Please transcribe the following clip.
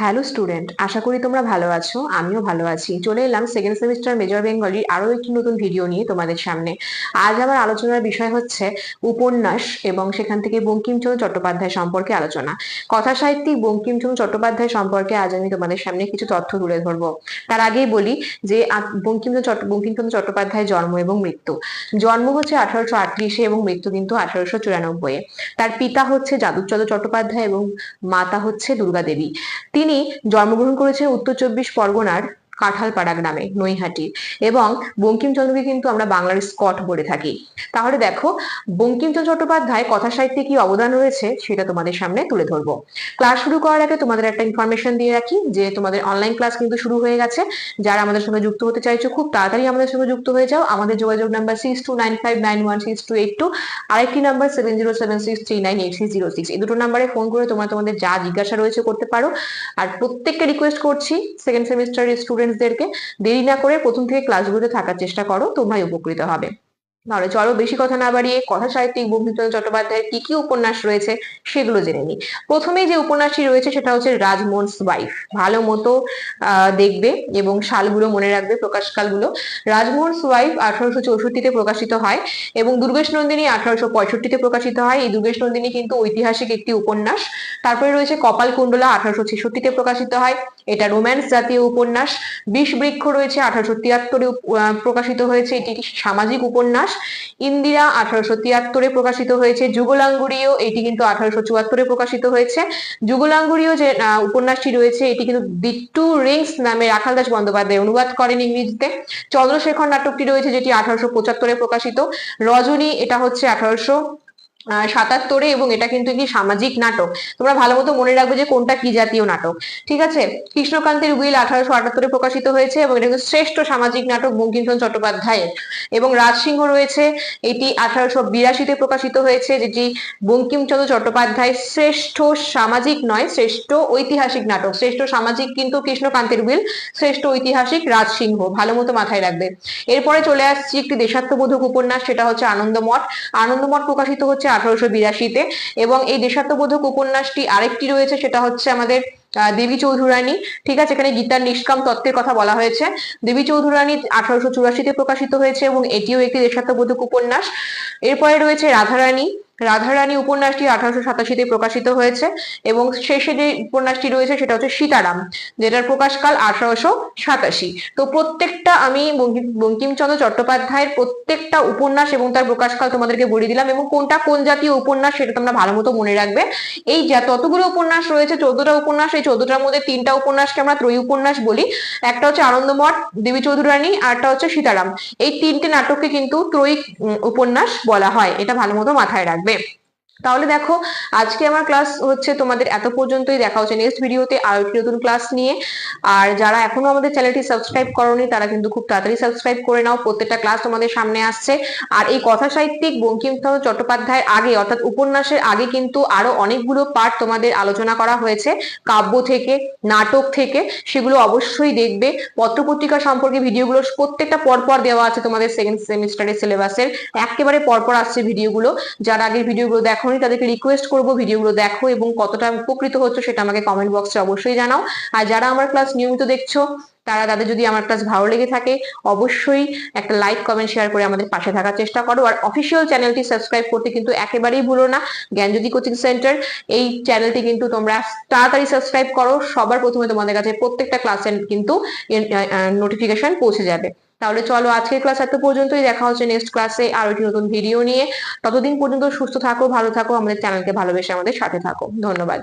Hello student আশা করি তোমরা ভালো আছো, আমিও ভালো আছি। চলে এলাম সেকেন্ড সেমিস্টার মেজর বেঙ্গলির আরও একটি নতুন ভিডিও নিয়ে তোমাদের সামনে। আজ আমার আলোচনার বিষয় হচ্ছে উপন্যাস এবং সেখান থেকে বঙ্কিমচন্দ্র চট্টোপাধ্যায় সম্পর্কে আলোচনা। কথা সাহিত্যিক বঙ্কিমচন্দ্র চট্টোপাধ্যায় সম্পর্কে আজ আমি তোমাদের সামনে কিছু তথ্য তুলে ধরবো। তার আগেই বলি যে বঙ্কিমচন্দ্র চট্ট বঙ্কিমচন্দ্র চট্টোপাধ্যায়ের জন্ম এবং মৃত্যু। জন্ম হচ্ছে আঠারোশো আটত্রিশে এবং মৃত্যু কিন্তু আঠারোশো চুরানব্বই তার পিতা হচ্ছে যাদুচন্দ্র চট্টোপাধ্যায় এবং মাতা হচ্ছে দুর্গা দেবী তিনি জন্মগ্রহণ করেছেন উত্তর চব্বিশ পরগনার কাঁঠালপাড়া গ্রামে নৈহাটির এবং বঙ্কিমচন্দ্রকে কিন্তু আমরা বাংলার স্কট বলে থাকি। তাহলে দেখো, বঙ্কিমচন্দ্র চট্টোপাধ্যায় কথা সাহিত্যে কি অবদান রয়েছে সেটা তোমাদের সামনে তুলে ধরবো। ক্লাস শুরু করার আগে তোমাদের একটা ইনফরমেশন দিয়ে রাখি, যে তোমাদের অনলাইন ক্লাস কিন্তু শুরু হয়ে গেছে। যারা আমাদের সঙ্গে যুক্ত হতে চাইছো, খুব তাড়াতাড়ি আমাদের সঙ্গে যুক্ত হয়ে যাও। আমাদের যোগাযোগ number six two nine five nine one six two eight two আরেকটি number seven zero seven six three nine eight six zero six এই দুটো নাম্বারে ফোন করে তোমরা তোমাদের যা জিজ্ঞাসা রয়েছে করতে পারো। আর প্রত্যেককে রিকোয়েস্ট করছি সেকেন্ড সেমিস্টারের স্টুডেন্টসদেরকে দেরি না করে প্রথম থেকে ক্লাসগুলোতে থাকার চেষ্টা করো তোমরাই উপকৃত হবে। তাহলে চলো বেশি কথা না বাড়িয়ে কথা সাহিত্যিক বঙ্কিমচন্দ্র চট্টোপাধ্যায়ের কি কি উপন্যাস রয়েছে সেগুলো জেনে নিই। প্রথমেই যে উপন্যাসটি রয়েছে সেটা হচ্ছে রাজমোহনস ওয়াইফ ভালো মতো দেখবে এবং সালগুলো মনে রাখবে, প্রকাশকালগুলো। রাজমোহনস ওয়াইফ আঠারোশো চৌষট্টিতে প্রকাশিত হয় এবং দুর্গেশ নন্দিনী আঠারোশো পঁয়ষট্টিতে প্রকাশিত হয়। এই দুর্গেশ নন্দিনী কিন্তু ঐতিহাসিক একটি উপন্যাস। তারপরে রয়েছে কপাল কুণ্ডলা আঠারোশো ছেষট্টিতে প্রকাশিত হয়। এটা রোম্যান্স জাতীয় উপন্যাস। বিষ বৃক্ষ রয়েছে আঠারোশো তিয়াত্তরে প্রকাশিত হয়েছে। এটি একটি সামাজিক উপন্যাস। ইন্দিরা আঠারোশো তিয়াত্তরে প্রকাশিত হয়েছে। যুগলাঙ্গুরীয় এটি কিন্তু আঠারোশো চুয়াত্তরে প্রকাশিত হয়েছে। যুগলাঙ্গুরীয় যে উপন্যাসটি রয়েছে, এটি কিন্তু দি টু রিংস নামে রাখাল দাস বন্দ্যোপাধ্যায় অনুবাদ করেন ইংরেজিতে। চন্দ্রশেখর নাটকটি রয়েছে, যেটি আঠারোশো পঁচাত্তরে প্রকাশিত। রজনী, এটা হচ্ছে আঠারোশো সাতাত্তরে এবং এটা কিন্তু একটি সামাজিক নাটক। তোমরা ভালো মতো মনে রাখবে যে কোনটা কি জাতীয় নাটক। ঠিক আছে? কৃষ্ণকান্তের উইল আঠারোশো আটাত্তরে প্রকাশিত হয়েছে এবং এটা কিন্তু শ্রেষ্ঠ সামাজিক নাটক বঙ্কিমচন্দ্র চট্টোপাধ্যায়ের। এবং রাজসিংহ রয়েছে, এটি আঠারোশো বিরাশিতে প্রকাশিত হয়েছে, যেটি বঙ্কিমচন্দ্র চট্টোপাধ্যায় শ্রেষ্ঠ সামাজিক নয়, শ্রেষ্ঠ ঐতিহাসিক নাটক। শ্রেষ্ঠ সামাজিক কিন্তু কৃষ্ণকান্তের উইল, শ্রেষ্ঠ ঐতিহাসিক রাজসিংহ। ভালো মতো মাথায় রাখবে। এরপরে চলে আসছি একটি দেশাত্মবোধক উপন্যাস, সেটা হচ্ছে আনন্দমঠ। আনন্দমঠ প্রকাশিত হচ্ছে আঠারোশো এবং এই দেশাত্মবোধক উপন্যাসটি আরেকটি রয়েছে, সেটা হচ্ছে আমাদের দেবী চৌধুরানী। ঠিক আছে, এখানে গীতার নিষ্কাম তত্ত্বের কথা বলা হয়েছে। দেবী চৌধুরানী আঠারোশো চুরাশিতে প্রকাশিত হয়েছে এবং এটিও একটি দেশাত্মবোধক উপন্যাস। এরপরে রয়েছে রাধারানী। রাধারানী উপন্যাসটি আঠারোশো সাতাশিতে প্রকাশিত হয়েছে এবং শেষে যে উপন্যাসটি রয়েছে, সেটা হচ্ছে সীতারাম, যেটার প্রকাশকাল আঠারোশো সাতাশি। তো প্রত্যেকটা আমি বঙ্কিম- বঙ্কিমচন্দ্র চট্টোপাধ্যায়ের প্রত্যেকটা উপন্যাস এবং তার প্রকাশকাল তোমাদেরকে বলে দিলাম এবং কোনটা কোন জাতীয় উপন্যাস সেটা তোমরা ভালো মতো মনে রাখবে। এই ততগুলো উপন্যাস রয়েছে, চোদ্দটা উপন্যাস, এই চোদ্দটার মধ্যে তিনটা উপন্যাসকে আমরা ত্রয়ী উপন্যাস বলি। একটা হচ্ছে আনন্দমঠ, দেবী চৌধুরানী, আর একটা হচ্ছে সীতারাম। এই তিনটে নাটককে কিন্তু ত্রয়ী উপন্যাস বলা হয়। এটা ভালো মতো মাথায় রাখবে। তাহলে দেখো, আজকে আমার ক্লাস হচ্ছে তোমাদের এত পর্যন্তই দেখা হচ্ছে নেক্সট ভিডিওতে আরও একটি নতুন ক্লাস নিয়ে। আর যারা এখনও আমাদের চ্যানেলটি সাবস্ক্রাইব করোনি, তারা কিন্তু খুব তাড়াতাড়ি সাবস্ক্রাইব করে নাও, প্রত্যেকটা ক্লাস তোমাদের সামনে আসছে। আর এই কথা সাহিত্যিক বঙ্কিমচন্দ্র চট্টোপাধ্যায়ের আগে, অর্থাৎ উপন্যাসের আগে কিন্তু আরও অনেকগুলো পার্ট তোমাদের আলোচনা করা হয়েছে, কাব্য থেকে, নাটক থেকে, সেগুলো অবশ্যই দেখবে। পত্রপত্রিকা সম্পর্কে ভিডিওগুলো প্রত্যেকটা পরপর দেওয়া আছে তোমাদের সেকেন্ড সেমিস্টারের সিলেবাসের একেবারে পরপর আসছে ভিডিওগুলো যারা আগের ভিডিওগুলো দেখোনি তাদেরকে রিকোয়েস্ট করব ভিডিওগুলো দেখো এবং কতটা উপকৃত হচ্ছে সেটা আমাকে কমেন্ট বক্সে অবশ্যই জানাও। আর যারা আমার ক্লাস নিয়মিত দেখছ তারা তাদের যদি আমার ক্লাস ভালো লেগে থাকে, অবশ্যই একটা লাইক কমেন্ট শেয়ার করে আমাদের পাশে থাকার চেষ্টা করো। আর অফিসিয়াল চ্যানেলটি সাবস্ক্রাইব করতে কিন্তু একেবারেই ভুলো না। জ্ঞান জ্ঞানজ্যোতি কোচিং সেন্টার এই চ্যানেলটি কিন্তু তোমরা তাড়াতাড়ি সাবস্ক্রাইব করো। সবার প্রথমে তোমাদের কাছে প্রত্যেকটা ক্লাসের কিন্তু নোটিফিকেশন পৌঁছে যাবে। তাহলে চলো আজকের ক্লাস এত পর্যন্তই। দেখা হচ্ছে নেক্সট ক্লাসে আরও একটি নতুন ভিডিও নিয়ে। ততদিন পর্যন্ত সুস্থ থাকো, ভালো থাকো। আমাদের চ্যানেলকে ভালোবেসে আমাদের সাথে থাকো। ধন্যবাদ।